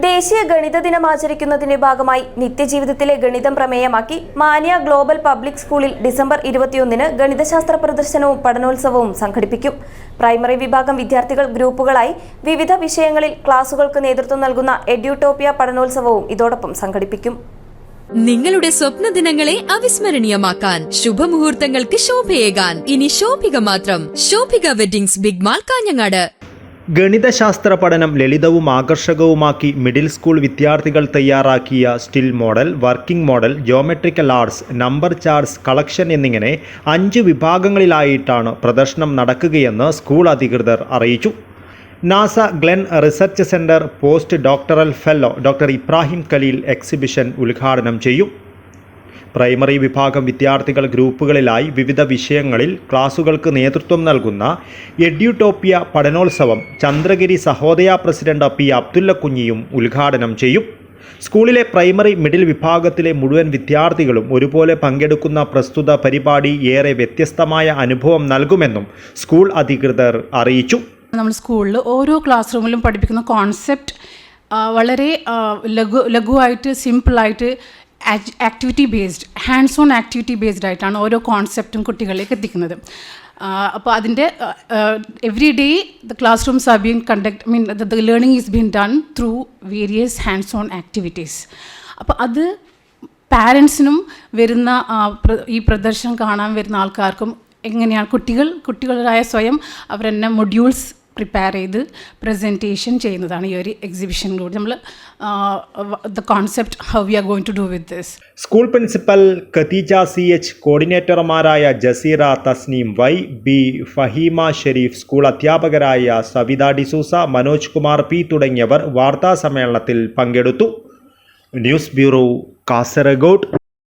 ദേശീയ ഗണിത ദിനം ആചരിക്കുന്നതിന്റെ ഭാഗമായി നിത്യജീവിതത്തിലെ ഗണിതം പ്രമേയമാക്കി മാനിയ ഗ്ലോബൽ പബ്ലിക് സ്കൂളിൽ ഡിസംബർ ഇരുപത്തിയൊന്നിന് ഗണിതശാസ്ത്ര പ്രദർശനവും പഠനോത്സവവും സംഘടിപ്പിക്കും. പ്രൈമറി വിഭാഗം വിദ്യാർത്ഥികൾ ഗ്രൂപ്പുകളായി വിവിധ വിഷയങ്ങളിൽ ക്ലാസുകൾക്ക് നേതൃത്വം നൽകുന്ന എഡ്യൂട്ടോപ്പിയ പഠനോത്സവവും ഇതോടൊപ്പം സംഘടിപ്പിക്കും. നിങ്ങളുടെ സ്വപ്ന ദിനങ്ങളെ അവിസ്മരണീയമാക്കാൻ ശുഭമുഹൂർത്തങ്ങൾക്ക് ശോഭയേകാൻ. ഇനി ശോഭിക മാത്രം. Shobhika weddings big mall Kanhangad. ഗണിതശാസ്ത്ര പഠനം ലളിതവും ആകർഷകവുമാക്കി മിഡിൽ സ്കൂൾ വിദ്യാർത്ഥികൾ തയ്യാറാക്കിയ still model working model geometrical arts number charts collection എന്നിങ്ങനെ അഞ്ച് വിഭാഗങ്ങളിലായിട്ടാണ് പ്രദർശനം നടക്കുകയെന്ന് സ്കൂൾ അധികൃതർ അറിയിച്ചു. NASA Glenn research centre post doctoral fellow doctor Ibrahim Khaleel exhibition ഉദ്ഘാടനം ചെയ്യും. പ്രൈമറി വിഭാഗം വിദ്യാർത്ഥികൾ ഗ്രൂപ്പുകളിലായി വിവിധ വിഷയങ്ങളിൽ ക്ലാസുകൾക്ക് നേതൃത്വം നൽകുന്ന എഡ്യൂട്ടോപ്പിയ പഠനോത്സവം ചന്ദ്രഗിരി സഹോദയ പ്രസിഡന്റ് പി അബ്ദുല്ല കുഞ്ഞിയും ഉദ്ഘാടനം ചെയ്യും. സ്കൂളിലെ പ്രൈമറി മിഡിൽ വിഭാഗത്തിലെ മുഴുവൻ വിദ്യാർത്ഥികളും ഒരുപോലെ പങ്കെടുക്കുന്ന പ്രസ്തുത പരിപാടി ഏറെ വ്യത്യസ്തമായ അനുഭവം നൽകുമെന്നും സ്കൂൾ അധികൃതർ അറിയിച്ചു. നമ്മൾ സ്കൂളിൽ ഓരോ ക്ലാസ് റൂമിലും പഠിപ്പിക്കുന്ന കോൺസെപ്റ്റ് വളരെ ലഘു ലഘുവായിട്ട് സിമ്പിളായിട്ട് activity based hands on activity based ആയിട്ടാണ് ഓരോ കോൺസെപ്റ്റും കുട്ടികളിലേക്ക് എത്തിക്കുന്നത്. അപ്പോൾ അതിന്റെ every day the classrooms are been conduct mean the learning is been done through various hands on activities അപ്പോൾ അത് പാരൻസിനും വരുന്ന ഈ പ്രദർശനം കാണാൻ വരുന്ന ആൾക്കാർക്കും എങ്ങനെയാണ് കുട്ടികൾ കുട്ടികളായ സ്വയം അവരെന്നെ മൊഡ്യൂൾസ് പ്രിപ്പയർ ചെയ്ത് പ്രസന്റേഷൻ ചെയ്യുന്നതാണ് ഈ ഒരു എക്സിബിഷനിലൂടെ നമ്മൾ the concept how we are going to do with this school principal Khadeeja C H കോർഡിനേറ്റർമാരായ Jaseera Tasneem Y B Faheema Sharif school അധ്യാപകരായ സവിത ഡിസൂസ മനോജ് കുമാർ പി തുടങ്ങിയവർ വാർത്താ സമ്മേളനത്തിൽ പങ്കെടുത്തു. News bureau Kasaragod.